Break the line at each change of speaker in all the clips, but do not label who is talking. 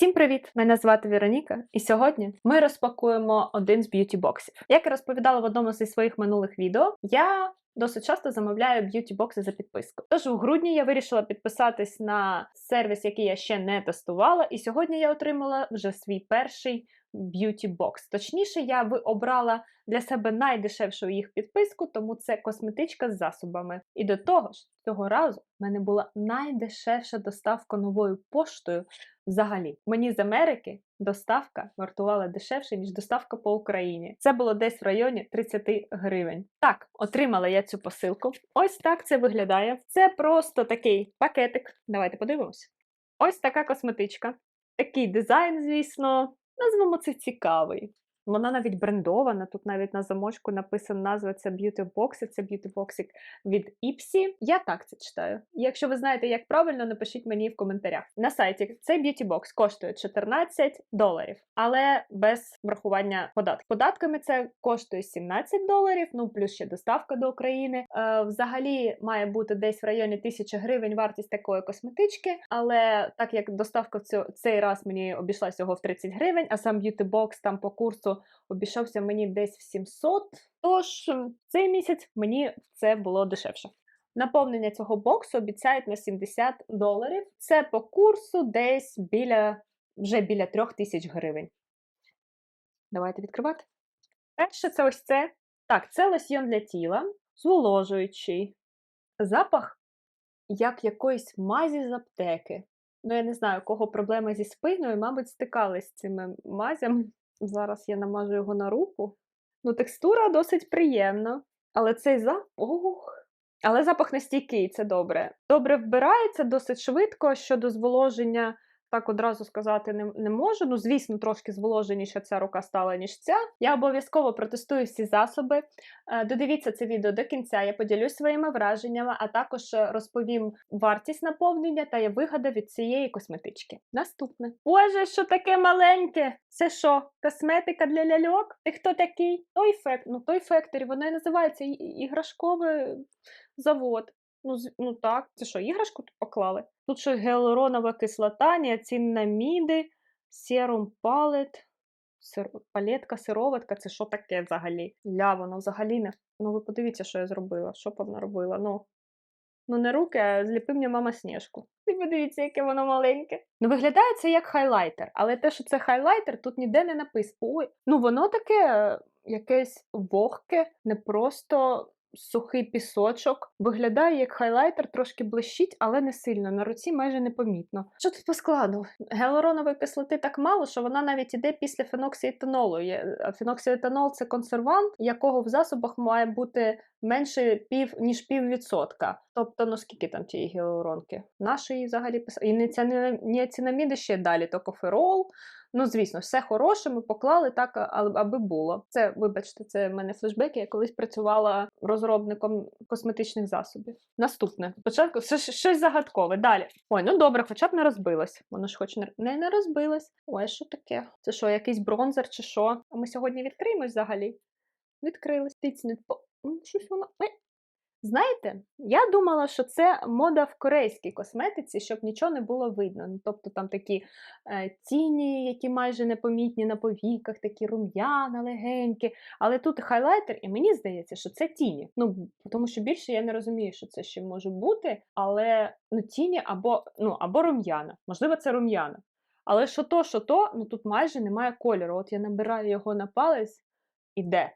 Всім привіт! Мене звати Вероніка, і сьогодні ми розпакуємо один з б'юті-боксів. Як я розповідала в одному зі своїх минулих відео, я досить часто замовляю б'юті-бокси за підписку. Тож у грудні я вирішила підписатись на сервіс, який я ще не тестувала, і сьогодні я отримала вже свій перший б'юті-бокс. Точніше, я ви обрала для себе найдешевшу їх підписку, тому це косметичка з засобами. І до того ж, цього разу в мене була найдешевша доставка новою поштою взагалі. Мені з Америки доставка вартувала дешевше, ніж доставка по Україні. Це було десь в районі 30 гривень. Так, отримала я цю посилку. Ось так це виглядає. Це просто такий пакетик. Давайте подивимося. Ось така косметичка. Такий дизайн, звісно, назвемо це цікавий. Вона навіть брендована. Тут навіть на замочку написана назва це Beauty Box, це Beauty Boxик від Ipsy. Я так це читаю. Якщо ви знаєте, як правильно, напишіть мені в коментарях. На сайті цей Beauty Box коштує 14 доларів, але без врахування податків. Податками це коштує 17 доларів, ну плюс ще доставка до України. Е, взагалі має бути десь в районі 1000 гривень вартість такої косметички, але так як доставка в цей раз мені обійшлася всього в 30 гривень, а сам Beauty Box там по курсу обійшовся мені десь в 700, тож цей місяць мені це було дешевше. Наповнення цього боксу обіцяють на 70 доларів. Це по курсу десь біля вже біля 3000 тисяч гривень. Давайте відкривати. Перше, це ось це. Так, це лосьйон для тіла, зволожуючий. Запах як якоїсь мазі з аптеки. Ну, я не знаю, у кого проблеми зі спиною, мабуть, стикались з цими мазями. Зараз я намажу його на руку. Ну, текстура досить приємна, але цей запах. Ох. Але запах не стійкий, це добре. Добре вбирається досить швидко. Щодо зволоження, так одразу сказати не, не можу. Ну, звісно, трошки зволоженіша ця рука стала, ніж ця. Я обов'язково протестую всі засоби. Е, Додивіться це відео до кінця. Я поділюсь своїми враженнями, а також е, розповім вартість наповнення та є вигода від цієї косметички. Наступне. Боже, що таке маленьке? Це що? Косметика для ляльок? Ти хто такий? Той фект, ну той називається і- і- іграшковий завод. Ну, ну так, це що, іграшку тут поклали? Тут що гіалуронова кислота, ніацинаміди, серум палет, сир... палетка, сироватка. Це що таке взагалі? Ля, воно взагалі не. Ну ви подивіться, що я зробила. Що б вона робила? Ну, ну не руки, а зліпи мені мама сніжку. Ви подивіться, яке воно маленьке. Ну, виглядає це як хайлайтер, але те, що це хайлайтер, тут ніде не написано. Ой, ну воно таке е, якесь вогке, не просто сухий пісочок. Виглядає як хайлайтер, трошки блищить, але не сильно. На руці майже непомітно. Що тут по складу? Гіалуронової кислоти так мало, що вона навіть іде після феноксіетанолу. А Феноксіетанол це консервант, якого в засобах має бути менше пів ніж пів відсотка. Тобто, ну скільки там тієї гіалуронки? Нашої взагалі писали. І не ніацинаміди ще далі, токоферол. Ну, звісно, все хороше, ми поклали так, аби було. Це, вибачте, це в мене флешбеки. Я колись працювала розробником косметичних засобів. Наступне. Спочатку щось, щось загадкове. Далі. Ой, ну добре, хоча б не розбилось. Воно ж хоч не, не, розбилось. Ой, що таке? Це що, якийсь бронзер чи що? А ми сьогодні відкриємось взагалі? Відкрились. По. Щось воно. Ой. Знаєте, я думала, що це мода в корейській косметиці, щоб нічого не було видно. Ну, тобто там такі е, тіні, які майже непомітні на повіках, такі рум'яна, легенькі. Але тут хайлайтер, і мені здається, що це тіні. Ну, тому що більше я не розумію, що це ще може бути, але ну, тіні або, ну, або рум'яна. Можливо, це рум'яна. Але що то, що то, ну тут майже немає кольору. От я набираю його на палець і де?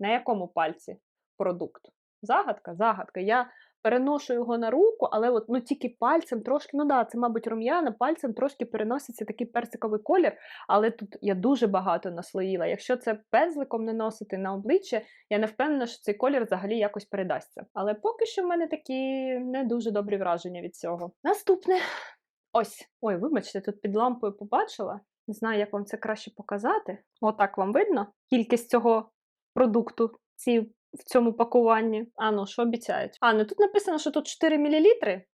На якому пальці продукт? Загадка, загадка. Я переношу його на руку, але от ну тільки пальцем трошки, ну да, це, мабуть, рум'яна, пальцем трошки переноситься такий персиковий колір, але тут я дуже багато наслоїла. Якщо це пензликом наносити на обличчя, я не впевнена, що цей колір взагалі якось передасться. Але поки що в мене такі не дуже добрі враження від цього. Наступне. Ось. Ой, вибачте, тут під лампою побачила. Не знаю, як вам це краще показати. Отак вам видно кількість цього продукту ці, в цьому пакуванні. А ну, що обіцяють? А, ну тут написано, що тут 4 мл.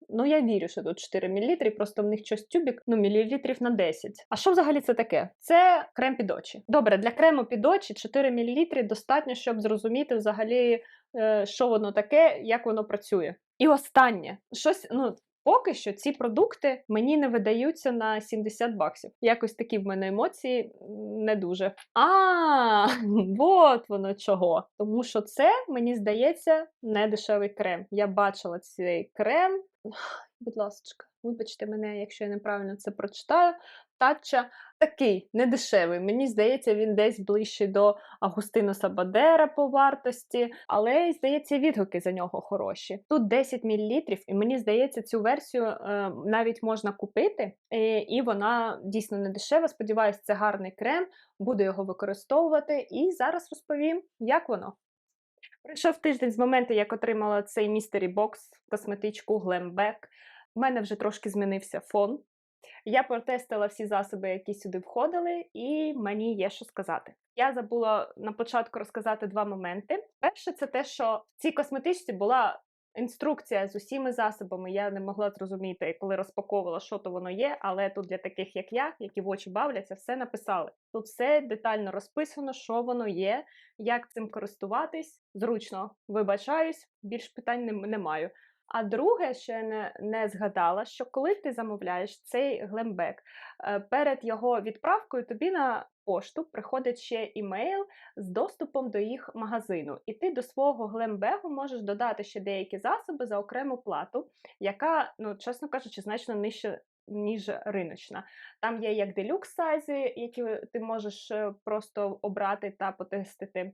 Ну, я вірю, що тут 4 мл, просто в них щось тюбік, ну, мілілітрів на 10. А що взагалі це таке? Це крем під очі. Добре, для крему під очі 4 мл достатньо, щоб зрозуміти взагалі, е, що воно таке, як воно працює. І останнє, щось, ну. Поки що ці продукти мені не видаються на 70 баксів. Якось такі в мене емоції не дуже. А, от воно чого. Тому що це, мені здається, не дешевий крем. Я бачила цей крем. Будь ласка, вибачте мене, якщо я неправильно це прочитаю. Татча такий недешевий. Мені здається, він десь ближчий до Агустиноса Бадера по вартості, але здається, відгуки за нього хороші. Тут 10 мл, і мені здається, цю версію е, навіть можна купити, е, і вона дійсно не дешева. Сподіваюсь, це гарний крем, буду його використовувати. І зараз розповім, як воно. Прийшов тиждень з моменту, як отримала цей містері бокс, косметичку Glamback. У мене вже трошки змінився фон. Я протестила всі засоби, які сюди входили, і мені є що сказати. Я забула на початку розказати два моменти. Перше, це те, що в цій косметичці була інструкція з усіма засобами. Я не могла зрозуміти, коли розпаковувала, що то воно є, але тут для таких, як я, які в очі бавляться, все написали. Тут все детально розписано, що воно є, як цим користуватись. Зручно вибачаюсь, більш питань не, не маю. А друге, що я не, не згадала, що коли ти замовляєш цей глембек, е, перед його відправкою тобі на пошту приходить ще імейл з доступом до їх магазину. І ти до свого глембегу можеш додати ще деякі засоби за окрему плату, яка, ну, чесно кажучи, значно нижче. Ніж риночна. Там є як делюкс сайзи, які ти можеш е, просто обрати та потестити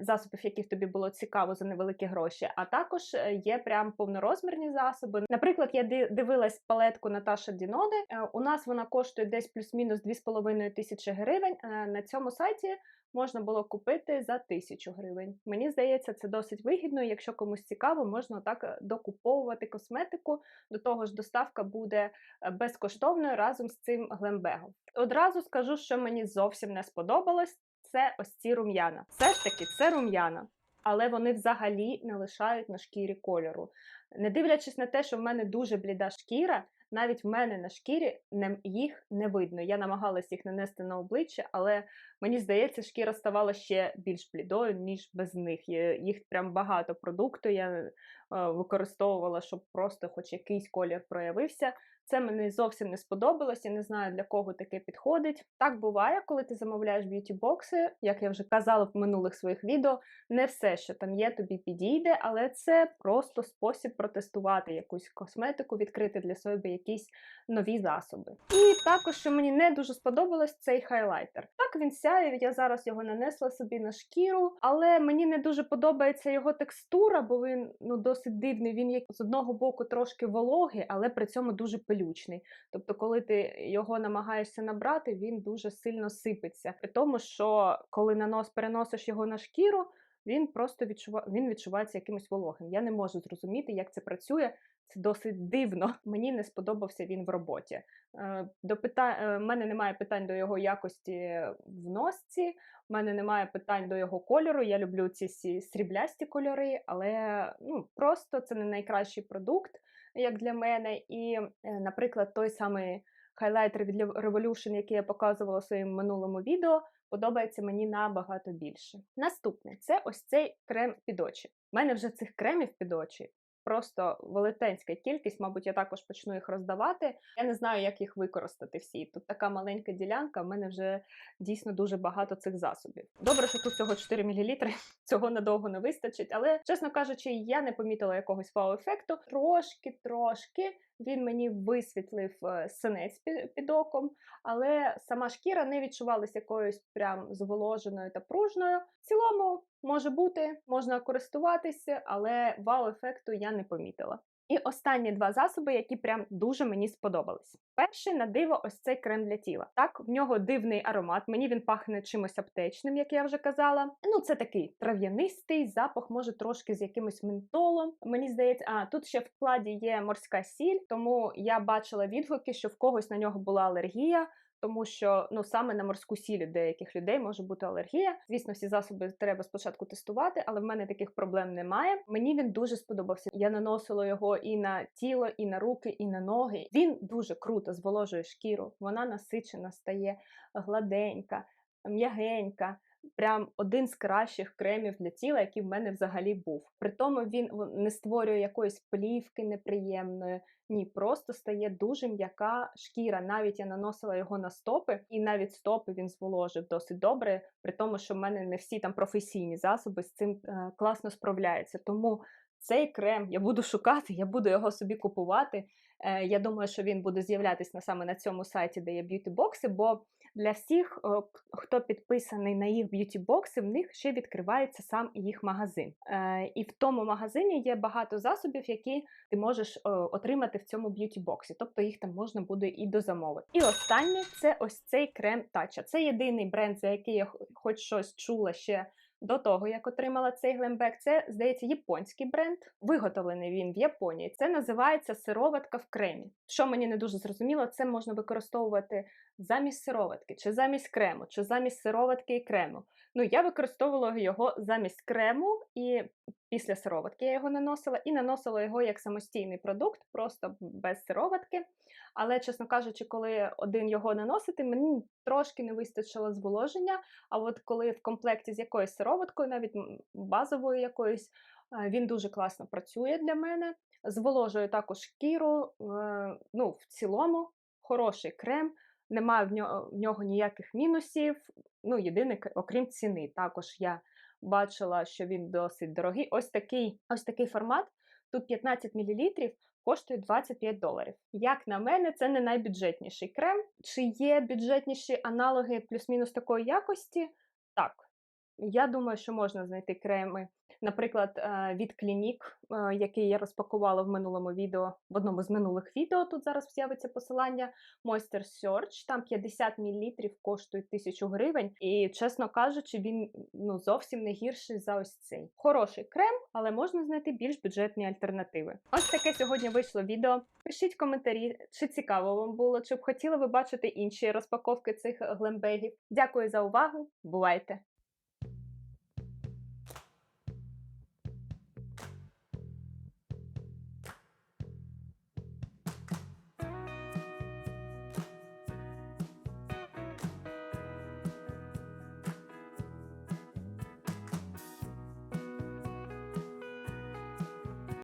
засобів, яких тобі було цікаво за невеликі гроші. А також е, є прям повнорозмірні засоби. Наприклад, я дивилась палетку Наташа Діноди. Е, У нас вона коштує десь плюс-мінус 2,5 тисячі гривень. Е, На цьому сайті можна було купити за тисячу гривень. Мені здається, це досить вигідно. Якщо комусь цікаво, можна так е, докуповувати косметику. До того ж, доставка буде е, безкоштовною разом з цим глембегом. Одразу скажу, що мені зовсім не сподобалось. Це ось ці рум'яна. Все ж таки, це рум'яна, але вони взагалі не лишають на шкірі кольору. Не дивлячись на те, що в мене дуже бліда шкіра, навіть в мене на шкірі їх не видно. Я намагалась їх нанести на обличчя, але мені здається, шкіра ставала ще більш блідою, ніж без них. Їх прям багато продукту я е, використовувала, щоб просто хоч якийсь колір проявився. Це мені зовсім не сподобалось. Я не знаю для кого таке підходить. Так буває, коли ти замовляєш б'юті-бокси, як я вже казала в минулих своїх відео. Не все, що там є, тобі підійде, але це просто спосіб протестувати якусь косметику, відкрити для себе якісь нові засоби. І також, що мені не дуже сподобалось, цей хайлайтер. Так він сяє, я зараз його нанесла собі на шкіру, але мені не дуже подобається його текстура, бо він ну досить дивний. Він як з одного боку трошки вологий, але при цьому дуже пилючний. Тобто, коли ти його намагаєшся набрати, він дуже сильно сипеться. При тому, що коли нанос переносиш його на шкіру, він просто відчува... він відчувається якимось вологим. Я не можу зрозуміти, як це працює. Це досить дивно. Мені не сподобався він в роботі. Е, До пита... е, мене немає питань до його якості в носці, в мене немає питань до його кольору. Я люблю ці сріблясті кольори, але ну, просто це не найкращий продукт, як для мене. І, е, наприклад, той самий хайлайтер від Revolution, який я показувала в своєму минулому відео, подобається мені набагато більше. Наступне це ось цей крем під очі. У мене вже цих кремів під очі просто велетенська кількість, мабуть, я також почну їх роздавати. Я не знаю, як їх використати всі. Тут така маленька ділянка, в мене вже дійсно дуже багато цих засобів. Добре, що тут всього 4 мл, цього надовго не вистачить, але, чесно кажучи, я не помітила якогось вау-ефекту. Трошки, трошки він мені висвітлив е, синець під оком, але сама шкіра не відчувалася якоюсь прям зволоженою та пружною. В цілому може бути, можна користуватися, але вау-ефекту я не помітила. І останні два засоби, які прям дуже мені сподобались. Перший на диво, ось цей крем для тіла. Так, в нього дивний аромат. Мені він пахне чимось аптечним, як я вже казала. Ну, це такий трав'янистий запах, може трошки з якимось ментолом. Мені здається, а тут ще в складі є морська сіль, тому я бачила відгуки, що в когось на нього була алергія. Тому що ну саме на морську сіль деяких людей може бути алергія. Звісно, всі засоби треба спочатку тестувати, але в мене таких проблем немає. Мені він дуже сподобався. Я наносила його і на тіло, і на руки, і на ноги. Він дуже круто зволожує шкіру. Вона насичена стає гладенька, м'ягенька. Прям один з кращих кремів для тіла, який в мене взагалі був. При тому він не створює якоїсь плівки неприємної. Ні, просто стає дуже м'яка шкіра. Навіть я наносила його на стопи, і навіть стопи він зволожив досить добре, при тому, що в мене не всі там професійні засоби з цим е, класно справляються. Тому цей крем я буду шукати, я буду його собі купувати. Е, я думаю, що він буде з'являтися саме на цьому сайті, де є б'юті-бокси, бо для всіх, хто підписаний на їх б'юті-бокси, в них ще відкривається сам їх магазин. Е, і в тому магазині є багато засобів, які ти можеш отримати в цьому б'юті-боксі. Тобто їх там можна буде і дозамовити. І останнє це ось цей крем Тача. Це єдиний бренд, за який я хоч щось чула ще до того, як отримала цей глембек, це, здається, японський бренд. Виготовлений він в Японії. Це називається сироватка в кремі. Що мені не дуже зрозуміло, це можна використовувати замість сироватки, чи замість крему, чи замість сироватки і крему. Ну, я використовувала його замість крему і після сироватки я його наносила, і наносила його як самостійний продукт, просто без сироватки. Але, чесно кажучи, коли один його наносити, мені трошки не вистачило зволоження. А от коли в комплекті з якоюсь сироваткою, навіть базовою якоюсь, е, він дуже класно працює для мене. Зволожує також шкіру. е, Ну, в цілому, хороший крем. Немає в нього, в нього ніяких мінусів. Ну, єдине, окрім ціни. Також я бачила, що він досить дорогий. Ось такий, ось такий формат. Тут 15 мл коштує 25 доларів. Як на мене, це не найбюджетніший крем. Чи є бюджетніші аналоги плюс-мінус такої якості? Так. Я думаю, що можна знайти креми, наприклад, е, від Clinique, е, який я розпакувала в минулому відео, в одному з минулих відео. Тут зараз з'явиться посилання. Moisture Search, там 50 мл коштує 1000 гривень. І, чесно кажучи, він ну, зовсім не гірший за ось цей. Хороший крем, але можна знайти більш бюджетні альтернативи. Ось таке сьогодні вийшло відео. Пишіть коментарі, чи цікаво вам було, чи б хотіли ви бачити інші розпаковки цих глембегів. Дякую за увагу. Бувайте!